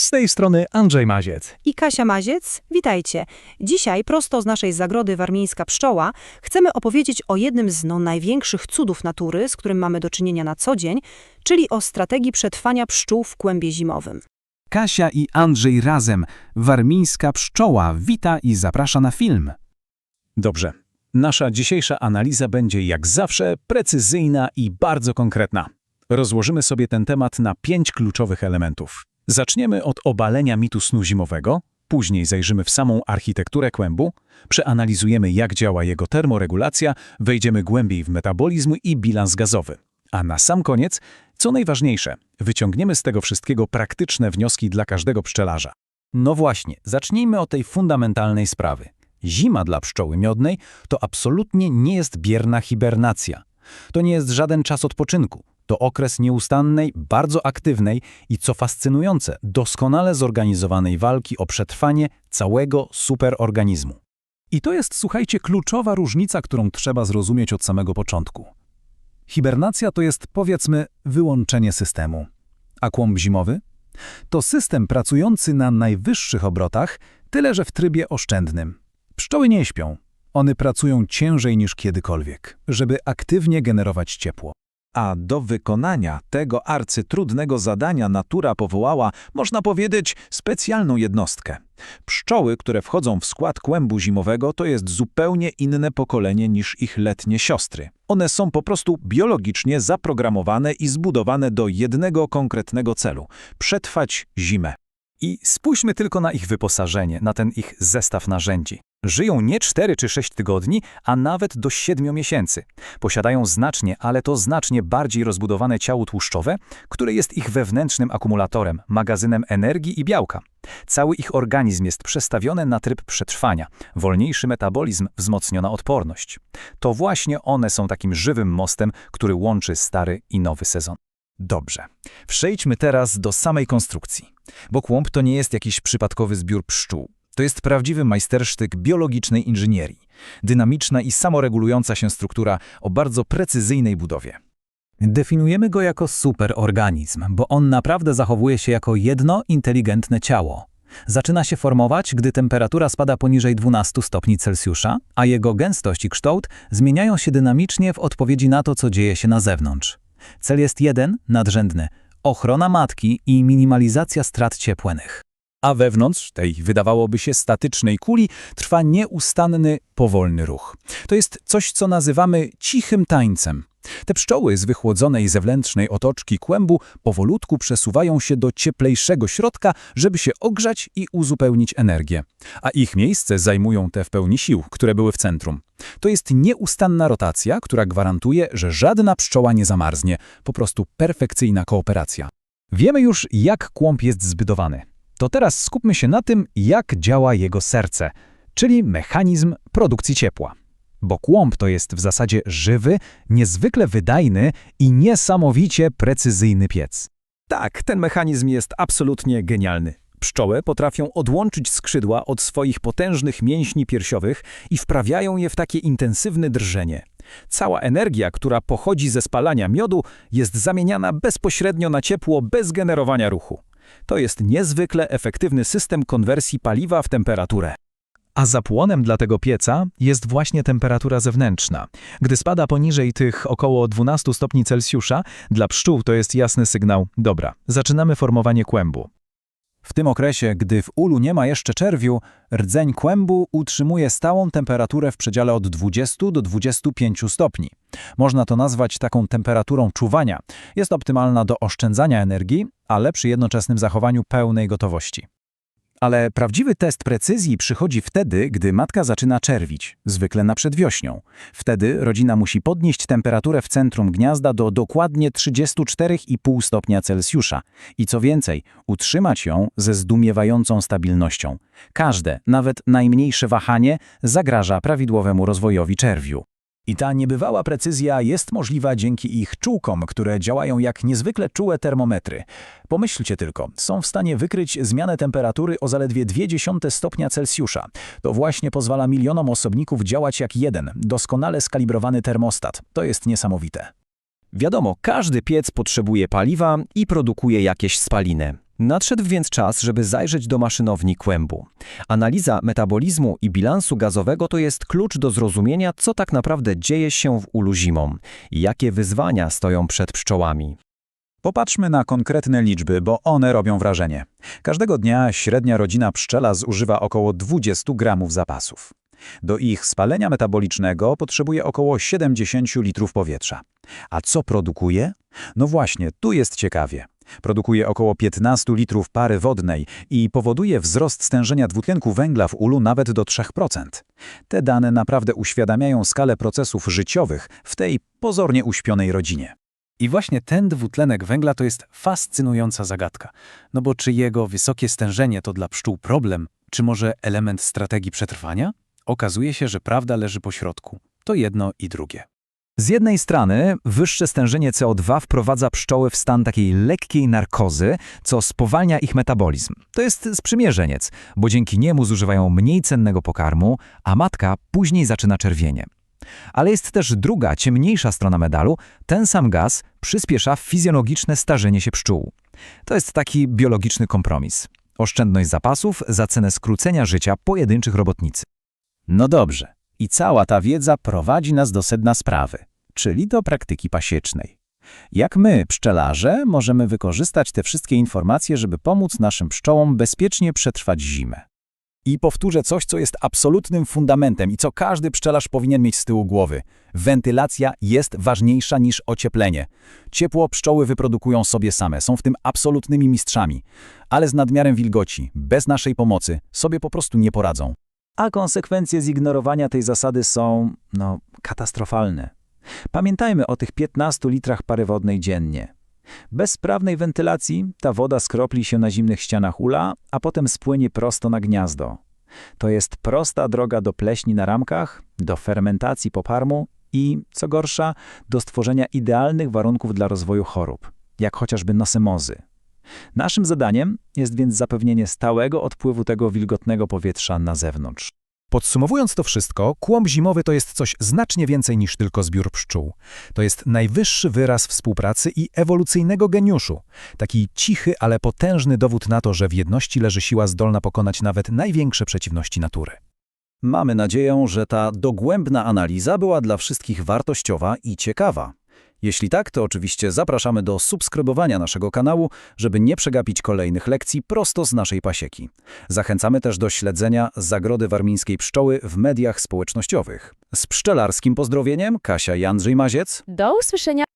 Z tej strony Andrzej Maziec. i Kasia Maziec. Witajcie. Dzisiaj, prosto z naszej zagrody Warmińska Pszczoła, chcemy opowiedzieć o jednym z no, największych cudów natury, z którym mamy do czynienia na co dzień, czyli o strategii przetrwania pszczół w kłębie zimowym. Kasia i Andrzej razem, warmińska pszczoła, wita i zaprasza na film. Dobrze. Nasza dzisiejsza analiza będzie jak zawsze precyzyjna i bardzo konkretna. Rozłożymy sobie ten temat na pięć kluczowych elementów. Zaczniemy od obalenia mitu snu zimowego, później zajrzymy w samą architekturę kłębu, przeanalizujemy jak działa jego termoregulacja, wejdziemy głębiej w metabolizm i bilans gazowy. A na sam koniec, co najważniejsze, wyciągniemy z tego wszystkiego praktyczne wnioski dla każdego pszczelarza. No właśnie, zacznijmy od tej fundamentalnej sprawy. Zima dla pszczoły miodnej to absolutnie nie jest bierna hibernacja. To nie jest żaden czas odpoczynku. To okres nieustannej, bardzo aktywnej i, co fascynujące, doskonale zorganizowanej walki o przetrwanie całego superorganizmu. I to jest, słuchajcie, kluczowa różnica, którą trzeba zrozumieć od samego początku. Hibernacja to jest, powiedzmy, wyłączenie systemu. A kłąb zimowy? To system pracujący na najwyższych obrotach, tyle że w trybie oszczędnym. Pszczoły nie śpią. One pracują ciężej niż kiedykolwiek, żeby aktywnie generować ciepło. A do wykonania tego arcytrudnego zadania natura powołała, można powiedzieć, specjalną jednostkę. Pszczoły, które wchodzą w skład kłębu zimowego, to jest zupełnie inne pokolenie niż ich letnie siostry. One są po prostu biologicznie zaprogramowane i zbudowane do jednego konkretnego celu – przetrwać zimę. I spójrzmy tylko na ich wyposażenie, na ten ich zestaw narzędzi. Żyją nie 4 czy 6 tygodni, a nawet do 7 miesięcy. Posiadają znacznie, ale to znacznie bardziej rozbudowane ciało tłuszczowe, które jest ich wewnętrznym akumulatorem, magazynem energii i białka. Cały ich organizm jest przestawiony na tryb przetrwania, wolniejszy metabolizm, wzmocniona odporność. To właśnie one są takim żywym mostem, który łączy stary i nowy sezon. Dobrze. Przejdźmy teraz do samej konstrukcji. Bo kłąb to nie jest jakiś przypadkowy zbiór pszczół. To jest prawdziwy majstersztyk biologicznej inżynierii. Dynamiczna i samoregulująca się struktura o bardzo precyzyjnej budowie. Definiujemy go jako superorganizm, bo on naprawdę zachowuje się jako jedno inteligentne ciało. Zaczyna się formować, gdy temperatura spada poniżej 12 stopni Celsjusza, a jego gęstość i kształt zmieniają się dynamicznie w odpowiedzi na to, co dzieje się na zewnątrz. Cel jest jeden, nadrzędny – ochrona matki i minimalizacja strat ciepłenych. A wewnątrz tej, wydawałoby się, statycznej kuli trwa nieustanny, powolny ruch. To jest coś, co nazywamy cichym tańcem. Te pszczoły z wychłodzonej zewnętrznej otoczki kłębu powolutku przesuwają się do cieplejszego środka, żeby się ogrzać i uzupełnić energię. A ich miejsce zajmują te w pełni sił, które były w centrum. To jest nieustanna rotacja, która gwarantuje, że żadna pszczoła nie zamarznie. Po prostu perfekcyjna kooperacja. Wiemy już, jak kłąb jest zbudowany. To teraz skupmy się na tym, jak działa jego serce, czyli mechanizm produkcji ciepła. Bo kłąb to jest w zasadzie żywy, niezwykle wydajny i niesamowicie precyzyjny piec. Tak, ten mechanizm jest absolutnie genialny. Pszczoły potrafią odłączyć skrzydła od swoich potężnych mięśni piersiowych i wprawiają je w takie intensywne drżenie. Cała energia, która pochodzi ze spalania miodu, jest zamieniana bezpośrednio na ciepło bez generowania ruchu. To jest niezwykle efektywny system konwersji paliwa w temperaturę. A zapłonem dla tego pieca jest właśnie temperatura zewnętrzna. Gdy spada poniżej tych około 12 stopni Celsjusza, dla pszczół to jest jasny sygnał, dobra, zaczynamy formowanie kłębu. W tym okresie, gdy w ulu nie ma jeszcze czerwiu, rdzeń kłębu utrzymuje stałą temperaturę w przedziale od 20 do 25 stopni. Można to nazwać taką temperaturą czuwania. Jest optymalna do oszczędzania energii, ale przy jednoczesnym zachowaniu pełnej gotowości. Ale prawdziwy test precyzji przychodzi wtedy, gdy matka zaczyna czerwić, zwykle na przedwiośnią. Wtedy rodzina musi podnieść temperaturę w centrum gniazda do dokładnie 34,5 stopnia Celsjusza i co więcej, utrzymać ją ze zdumiewającą stabilnością. Każde, nawet najmniejsze wahanie zagraża prawidłowemu rozwojowi czerwiu. I ta niebywała precyzja jest możliwa dzięki ich czułkom, które działają jak niezwykle czułe termometry. Pomyślcie tylko, są w stanie wykryć zmianę temperatury o zaledwie 0,2 stopnia Celsjusza. To właśnie pozwala milionom osobników działać jak jeden, doskonale skalibrowany termostat. To jest niesamowite. Wiadomo, każdy piec potrzebuje paliwa i produkuje jakieś spaliny. Nadszedł więc czas, żeby zajrzeć do maszynowni kłębu. Analiza metabolizmu i bilansu gazowego to jest klucz do zrozumienia, co tak naprawdę dzieje się w ulu zimą i jakie wyzwania stoją przed pszczołami. Popatrzmy na konkretne liczby, bo one robią wrażenie. Każdego dnia średnia rodzina pszczela zużywa około 20 gramów zapasów. Do ich spalenia metabolicznego potrzebuje około 70 litrów powietrza. A co produkuje? No właśnie, tu jest ciekawie. Produkuje około 15 litrów pary wodnej i powoduje wzrost stężenia dwutlenku węgla w ulu nawet do 3%. Te dane naprawdę uświadamiają skalę procesów życiowych w tej pozornie uśpionej rodzinie. I właśnie ten dwutlenek węgla to jest fascynująca zagadka. No bo czy jego wysokie stężenie to dla pszczół problem, czy może element strategii przetrwania? Okazuje się, że prawda leży po środku. To jedno i drugie. Z jednej strony wyższe stężenie CO2 wprowadza pszczoły w stan takiej lekkiej narkozy, co spowalnia ich metabolizm. To jest sprzymierzeniec, bo dzięki niemu zużywają mniej cennego pokarmu, a matka później zaczyna czerwienie. Ale jest też druga, ciemniejsza strona medalu. Ten sam gaz przyspiesza fizjologiczne starzenie się pszczół. To jest taki biologiczny kompromis. Oszczędność zapasów za cenę skrócenia życia pojedynczych robotnicy. No dobrze. I cała ta wiedza prowadzi nas do sedna sprawy, czyli do praktyki pasiecznej. Jak my, pszczelarze, możemy wykorzystać te wszystkie informacje, żeby pomóc naszym pszczołom bezpiecznie przetrwać zimę? I powtórzę coś, co jest absolutnym fundamentem i co każdy pszczelarz powinien mieć z tyłu głowy. Wentylacja jest ważniejsza niż ocieplenie. Ciepło pszczoły wyprodukują sobie same, są w tym absolutnymi mistrzami. Ale z nadmiarem wilgoci, bez naszej pomocy, sobie po prostu nie poradzą. A konsekwencje zignorowania tej zasady są, no, katastrofalne. Pamiętajmy o tych 15 litrach pary wodnej dziennie. Bez sprawnej wentylacji ta woda skropli się na zimnych ścianach ula, a potem spłynie prosto na gniazdo. To jest prosta droga do pleśni na ramkach, do fermentacji pokarmu i, co gorsza, do stworzenia idealnych warunków dla rozwoju chorób, jak chociażby nosemozy. Naszym zadaniem jest więc zapewnienie stałego odpływu tego wilgotnego powietrza na zewnątrz. Podsumowując to wszystko, kłąb zimowy to jest coś znacznie więcej niż tylko zbiór pszczół. To jest najwyższy wyraz współpracy i ewolucyjnego geniuszu. Taki cichy, ale potężny dowód na to, że w jedności leży siła zdolna pokonać nawet największe przeciwności natury. Mamy nadzieję, że ta dogłębna analiza była dla wszystkich wartościowa i ciekawa. Jeśli tak, to oczywiście zapraszamy do subskrybowania naszego kanału, żeby nie przegapić kolejnych lekcji prosto z naszej pasieki. Zachęcamy też do śledzenia Zagrody Warmińskiej Pszczoły w mediach społecznościowych. Z pszczelarskim pozdrowieniem Kasia i Andrzej Maziec. Do usłyszenia.